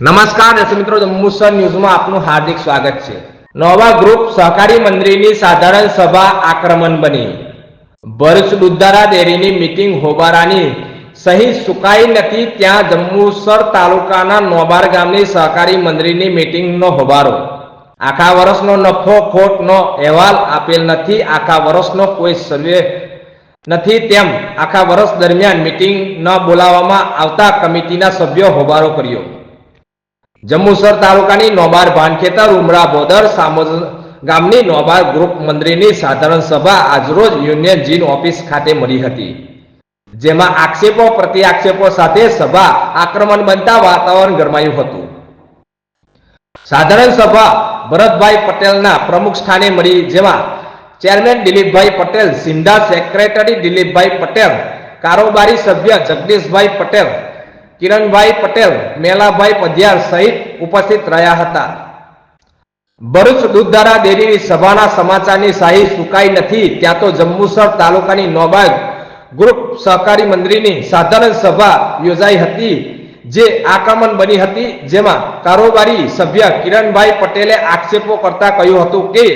નમસ્કાર, દર્શક મિત્રો જંબુસર ન્યૂઝમાં આપનું હાર્દિક સ્વાગત છે. નોવા ગ્રુપ સહકારી મંડળીની સાધારણ સભા આક્રમણ બની. ભરૂચ દુધારા ડેરીની મીટિંગ હોબારાની સહી સુકાઈ નથી, ત્યાં જંબુસર તાલુકાના નોબાર ગામની સહકારી મંડળીની મીટિંગનો હોબારો. આખા વર્ષનો નફો ખોટનો અહેવાલ આપેલ નથી, આખા વર્ષનો કોઈ સર્વે નથી તેમ આખા વર્ષ દરમિયાન મીટિંગ ન બોલાવવામાં આવતા કમિટીના સભ્યો હોબારો કર્યો. જંબુસર તાલુકાની નોબાર ભાનખેતર ઉમરા બોદર સામોદ ગામની નોબાર ગ્રુપ મંત્રીની સાધારણ સભા આજરોજ યુનિયન જીન ઓફિસ ખાતે મળી હતી. જેમાં આક્ષેપો પ્રતિ આક્ષેપો સાથે સભા આક્રમણ બનતા વાતાવરણ ગરમાયું હતું. સાધારણ સભા ભરતભાઈ પટેલના પ્રમુખ સ્થાને મળી, જેમાં ચેરમેન દિલીપભાઈ પટેલ સિંધા સેક્રેટરી દિલીપભાઈ પટેલ, કારોબારી સભ્ય જગદીશભાઈ પટેલ કિરણભાઈ પટેલ, મેલાભાઈ પધ્યાર સહિત ઉપસ્થિત રહ્યા હતા. ભરૂચ દૂધધારા ડેરીની સભાના સમાચારની શાહી સુકાઈ નથી, ત્યાં તો જંબુસર તાલુકાની નોબાગ ગ્રુપ સહકારી મંત્રીની સાધારણ સભા યોજાઈ હતી, જે આક્રમણ બની હતી, જેમાં કારોબારી સભ્ય કિરણભાઈ પટેલે આક્ષેપો કરતા કહ્યું હતું કે,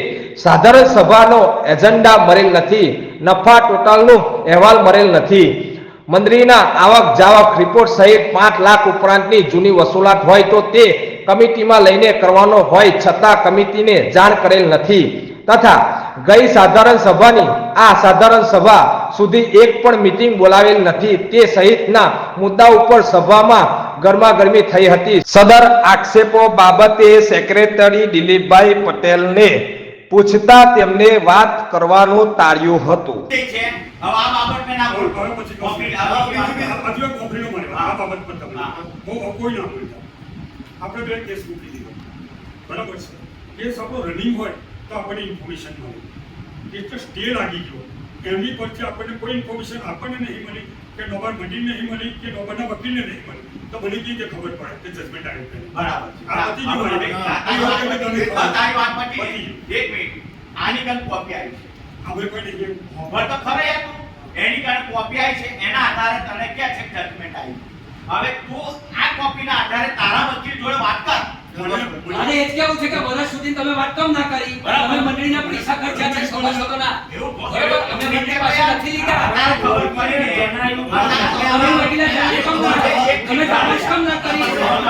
સાધારણ સભાનો એજન્ડા મરેલ નથી, નફા ટોટલનો અહેવાલ મરેલ નથી. મંત્રીના આવક જાવક રિપોર્ટ સહિત પાંચ લાખ ઉપરાંતની જૂની વસૂલાત હોય તો તે કમિટીમાં લઈને કરવાનો હોય છતાં કમિટીને જાણ કરેલ નથી. તથા ગઈ સાધારણ સભાની આ સાધારણ સભા સુધી એક પણ મીટિંગ બોલાવેલ નથી. તે સહિતના મુદ્દા ઉપર સભામાં ગરમાગરમી થઈ હતી. સદર આક્ષેપો બાબતે સેક્રેટરી દિલીપભાઈ પટેલને પૂછતા તેમને વાત કરવાનું ટાળ્યું હતું. આપણે બે કેસ મૂકી દીધો. બરાબર છે. કેસ આપણો રનિંગ હોય તો આપણને ઇન્ફોર્મેશન મળે. કેસ તો સ્ટે લાગી ગયો. એમની પરથી આપણને કોઈ ઇન્ફોર્મેશન આપણને નહીં મળી કે નોબલ મંડીને નહીં મળી કે નોબલના વકીલને નહીં મળી તો મને કઈ રીતે ખબર પડે કે જજમેન્ટ આવ્યું છે બરાબર. આ પતી જો તારી વાત પતી. એક મિનિટ આની કન કોપી આવી છે? હવે પણ નહીં ખબર તો ખરે યાર તું. એની કન કોપી આવી છે એના આધારે તને કે છે જજમેન્ટ આવી? હવે તું આ કોપીના આધારે તારા વકીલ જોડે વાત કર. અને એ કેવું છે કે વર્ષ સુધી તમે વાત કેમ ના કરી? બરાબર. તમે મંડળીના પૈસા ખર્ચ્યા છે સભાસદોના એવું બરાબર, અમે મંડળી પાસે નથી લીધા તારે ખબર પડી ને. તમે વકીલે જાણ કેમ ના કરી? તમે તપાસ કેમ ના કરી હા, તમે તપાસ કેમ ના કરી એનો જવાબ આપો ચાલો. એનો ખુલાસો કરજો તમે તપાસ કેમ ના કરી તમને આજે ખબર પડી ને કે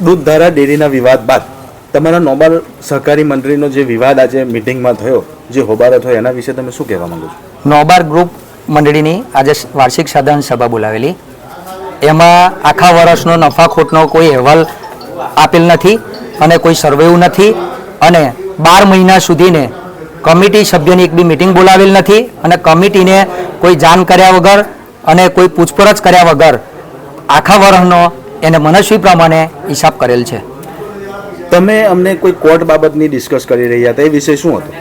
દૂધધારા ડેરીના વિવાદ બાદ તમારા નોબલ સહકારી મંત્રીનો જે વિવાદ આજે મિટિંગમાં થયો, જે હોબારો થયો, એના વિશે તમે શું કહેવા માંગો છો? નોબાર ગ્રુપ મંડળીની આજે વાર્ષિક સાધારણ સભા બોલાવેલી. એમાં આખા વર્ષનો નફા ખોટનો કોઈ અહેવાલ આપેલ નથી અને કોઈ સર્વેવું નથી અને બાર મહિના સુધીને કમિટી સભ્યની એક બી મિટિંગ બોલાવેલ નથી અને કમિટીને કોઈ જાણ કર્યા વગર અને કોઈ પૂછપરછ કર્યા વગર આખા વર્ષનો એને મનસ્વી પ્રમાણે હિસાબ કરેલ છે. તમે અમને કોઈ કોર્ટ બાબતની ડિસ્કસ કરી રહ્યા હતા એ વિશે શું હતું?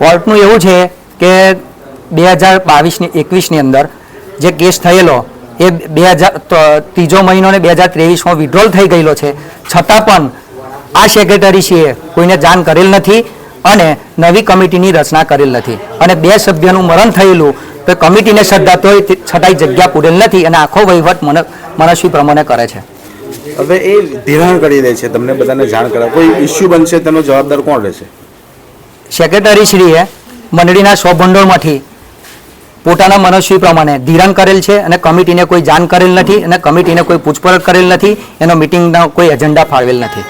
કોર્ટનું એવું છે કે બે હજાર બાવીસની એકવીસની અંદર જે કેસ થયેલો એ બે હજાર ત્રીજો મહિનો ને બે હજાર ત્રેવીસમાં વિડ્રોલ થઈ ગયેલો છે. છતાં પણ આ સેક્રેટરીશ્રીએ કોઈને જાણ કરેલ નથી. અને નવી કમિટીની રચના કરેલ નથી. અને બે સભ્યનું મરણ થયેલું તો કમિટીને શ્રદ્ધા તોય છતાંય જગ્યા પૂરેલ નથી અને આખો વહીવટ મન મનસ્વી પ્રમાણે કરે છે. હવે એ ધિરાણ કરી દે છે તમને બધાને જાણ કરાવ. કોઈ ઇસ્યુ બનશે તેનો જવાબદાર કોણ રહેશે? સેક્રેટરી શ્રીએ મંડળીના સો ભંડોળમાંથી પોતાના મનસ્વી પ્રમાણે ધિરાણ કરેલ છે અને કમિટીને કોઈ જાણ કરેલ નથી અને કમિટીને કોઈ પૂછપરછ કરેલ નથી. એનો મિટિંગનો કોઈ એજન્ડા ફાળવેલ નથી.